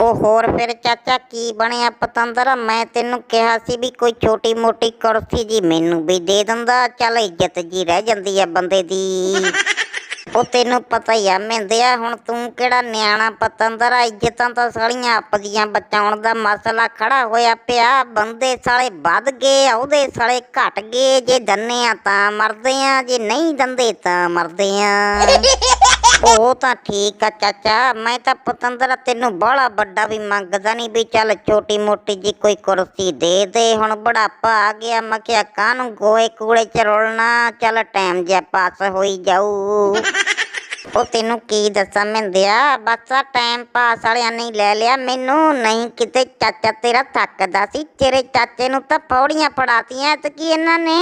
ਉਹ ਹੋਰ ਫਿਰ ਚਾਚਾ, ਕੀ ਬਣਿਆ ਪਤੰਦਰ? ਮੈਂ ਤੈਨੂੰ ਕਿਹਾ ਸੀ ਵੀ ਕੋਈ ਛੋਟੀ ਮੋਟੀ ਕੁਰਸੀ ਜੀ ਮੈਨੂੰ ਵੀ ਦੇ ਦਿੰਦਾ। ਚੱਲ ਇੱਜ਼ਤ ਜੀ ਰਹਿ ਜਾਂਦੀ ਆ ਬੰਦੇ ਦੀ। ਉਹ ਤੈਨੂੰ ਪਤਾ ਹੀ ਆ ਮਿੰਦਿਆ ਹੁਣ ਤੂੰ ਕਿਹੜਾ ਨਿਆਣਾ ਪਤੰਦਰ ਆ? ਇੱਜ਼ਤਾਂ ਤਾਂ ਸਾਲੀਆਂ ਆਪਦੀਆਂ ਬਚਾਉਣ ਦਾ ਮਸਲਾ ਖੜਾ ਹੋਇਆ ਪਿਆ। ਬੰਦੇ ਸਾਲੇ ਵੱਧ ਗਏ ਉਹਦੇ ਸਾਲੇ ਘਟ ਗਏ। ਜੇ ਦੰਨੇ ਆ ਤਾਂ ਮਰਦੇ ਆ, ਜੇ ਨਹੀਂ ਦੰਦੇ ਤਾਂ ਮਰਦੇ ਆ। ਉਹ ਤਾਂ ਠੀਕ ਆ ਚਾਚਾ, ਮੈਂ ਤਾਂ ਪਤੰਦਰ ਤੈਨੂੰ ਬੜਾ ਵੱਡਾ ਵੀ ਮੰਗਦਾ ਨਹੀਂ ਵੀ ਚੱਲ ਛੋਟੀ ਮੋਟੀ ਜੀ ਕੋਈ ਕੁਰਸੀ ਦੇ ਦੇ। ਹੁਣ ਬੜਾਪਾ ਆ ਗਿਆ, ਮੈਂ ਕਿਹਾ ਕਾਹਨੂੰ ਗੋਏ ਕੂੜੇ ਚ ਰੋਲਣਾ? ਚੱਲ ਟਾਈਮ ਜਿਹਾ ਪਾਸ ਹੋਈ ਜਾਊ। ਉਹ ਤੈਨੂੰ ਕੀ ਦੱਸਾਂ ਮਿੰਦਿਆ ਬਸ ਆ ਟਾਈਮ ਪਾਸ ਵਾਲਿਆਂ ਨੇ ਲੈ ਲਿਆ। ਮੈਨੂੰ ਨਹੀਂ ਕਿਤੇ ਚਾਚਾ ਤੇਰਾ ਥੱਕਦਾ ਸੀ, ਤੇਰੇ ਚਾਚੇ ਨੂੰ ਤਾਂ ਪੌੜੀਆਂ ਪੜਾਤੀਆਂ ਤੇ ਕੀ ਇਹਨਾਂ ਨੇ।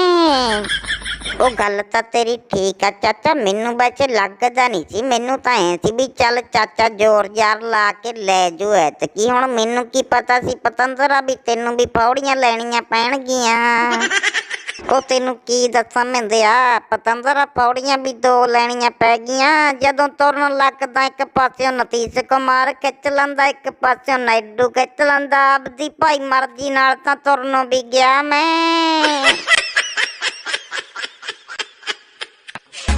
ਉਹ ਗੱਲ ਤਾਂ ਤੇਰੀ ਠੀਕ ਆ, ਚਾਚਾ, ਮੈਨੂੰ ਵੈਸੇ ਲੱਗਦਾ ਨਹੀਂ ਸੀ, ਮੈਨੂੰ ਤਾਂ ਐ ਸੀ ਵੀ ਚੱਲ ਚਾਚਾ ਜ਼ੋਰ ਜ਼ਾਰ ਲਾ ਕੇ ਲੈ ਜੂ ਐ ਤੇ ਕੀ ਹੁਣ ਮੈਨੂੰ ਕੀ ਪਤਾ ਸੀ, ਪਤੰਦਰਾ ਵੀ ਤੈਨੂੰ ਵੀ ਪੌੜੀਆਂ ਲੈਣੀਆਂ ਪੈਣਗੀਆਂ। ਉਹ ਤੈਨੂੰ ਕੀ ਦੱਸਾਂ ਮਿੰਦਿਆ ਪਤੰਦਰਾ ਪੌੜੀਆਂ ਵੀ ਦੋ ਲੈਣੀਆਂ ਪੈ ਗਈਆਂ, ਜਦੋਂ ਤੁਰਨ ਲੱਗਦਾ ਇੱਕ ਪਾਸਿਓਂ ਨਤੀਸ਼ ਕੁਮਾਰ ਖਿੱਚ ਲੈਂਦਾ, ਇੱਕ ਪਾਸਿਓਂ ਨਾਇਡੂ ਖਿੱਚ ਲੈਂਦਾ, ਆਪਦੀ ਭਾਈ ਮਰਜ਼ੀ ਨਾਲ ਤਾਂ ਤੁਰਨੋਂ ਵੀ ਗਿਆ ਮੈਂ।